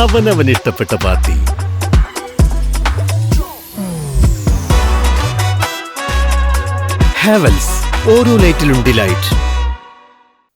അവനവൻ ഇഷ്ടപ്പെട്ട പാർട്ടി. ഹാവൽസ് ഓരോ ലൈറ്റിലും ഡിലൈറ്റ്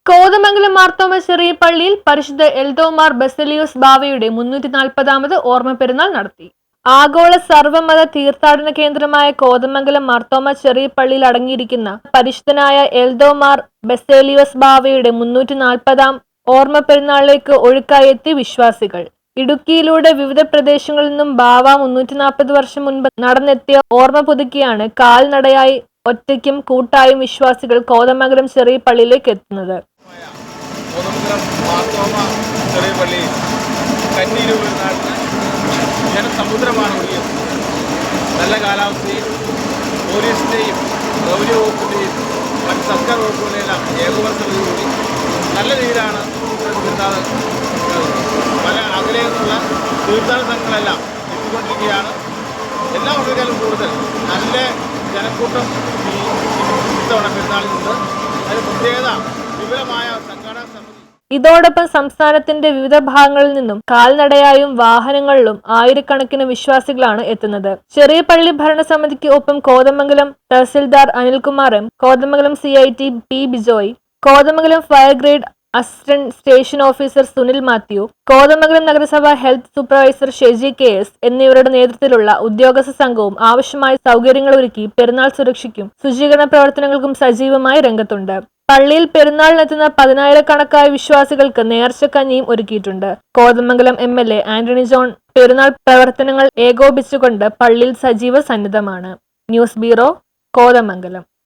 കോതമംഗലം മാർത്തോമ ചെറിയ പള്ളിയിൽ പരിശുദ്ധ എൽദോമാർ ബസലിയോസ് ബാവയുടെ മുന്നൂറ്റി നാൽപ്പതാമത് ഓർമ്മ പെരുന്നാൾ നടത്തി. ആഗോള സർവമത തീർത്ഥാടന കേന്ദ്രമായ കോതമംഗലം മാർത്തോമ ചെറിയ പള്ളിയിൽ അടങ്ങിയിരിക്കുന്ന പരിശുദ്ധനായ എൽദോമാർ ബസേലിയോസ് ബാവയുടെ മുന്നൂറ്റി നാൽപ്പതാം ഓർമ്മ പെരുന്നാളിലേക്ക് ഒഴുക്കായെത്തി വിശ്വാസികൾ. ഇടുക്കിയിലൂടെ വിവിധ പ്രദേശങ്ങളിൽ നിന്നും ബാവ മുന്നൂറ്റി നാൽപ്പത് വർഷം മുൻപ് നടന്നെത്തിയ ഓർമ്മ പുതുക്കിയാണ് കാൽനടയായി ഒറ്റയ്ക്കും കൂട്ടായും വിശ്വാസികൾ കോതമംഗലം ചെറിയ പള്ളിയിലേക്ക് എത്തുന്നത്. നല്ല കാലാവസ്ഥയും പോലീസിന്റെയും ഗൗരവ വകുപ്പിന്റെയും മറ്റ് സർക്കാർ വകുപ്പുകളെല്ലാം ഏകോപനത്തോടുകൂടി നല്ല രീതിയിലാണ് തീർത്ഥാടന സംഘങ്ങളെല്ലാം എത്തിക്കൊണ്ടിരിക്കുകയാണ്. എല്ലാ വർഷക്കാലും കൂടുതൽ നല്ല ജനക്കൂട്ടം ഈ ഇത്തവണ പെരുന്നാളിനുണ്ട് അതിന് പ്രത്യേകത വിപുലമായ സംഘാടന സമിതി. ഇതോടൊപ്പം സംസ്ഥാനത്തിന്റെ വിവിധ ഭാഗങ്ങളിൽ നിന്നും കാൽനടയായും വാഹനങ്ങളിലും ആയിരക്കണക്കിന് വിശ്വാസികളാണ് എത്തുന്നത്. ചെറിയ പള്ളി ഭരണസമിതിക്ക് ഒപ്പം Kothamangalam tahsildar Anilkumar M Kothamangalam C I T P Bijoy Kothamangalam fire grade assistant station officer Sunil Mathew Kothamangalam നഗരസഭ health supervisor Sheji K S എന്നിവരുടെ നേതൃത്വത്തിലുള്ള ഉദ്യോഗസ്ഥ സംഘവും ആവശ്യമായ സൗകര്യങ്ങൾ ഒരുക്കി പെരുന്നാൾ സുരക്ഷയ്ക്കും ശുചീകരണ പ്രവർത്തനങ്ങൾക്കും സജീവമായി രംഗത്തുണ്ട്. പള്ളിയിൽ പെരുന്നാളിനെത്തുന്ന പതിനായിരക്കണക്കായ വിശ്വാസികൾക്ക് നേർച്ചക്കഞ്ഞിയും ഒരുക്കിയിട്ടുണ്ട്. Kothamangalam M L A Antony John പെരുന്നാൾ പ്രവർത്തനങ്ങൾ ഏകോപിച്ചുകൊണ്ട് പള്ളിയിൽ സജീവ സന്നിധമാണ്. News bureau Kothamangalam.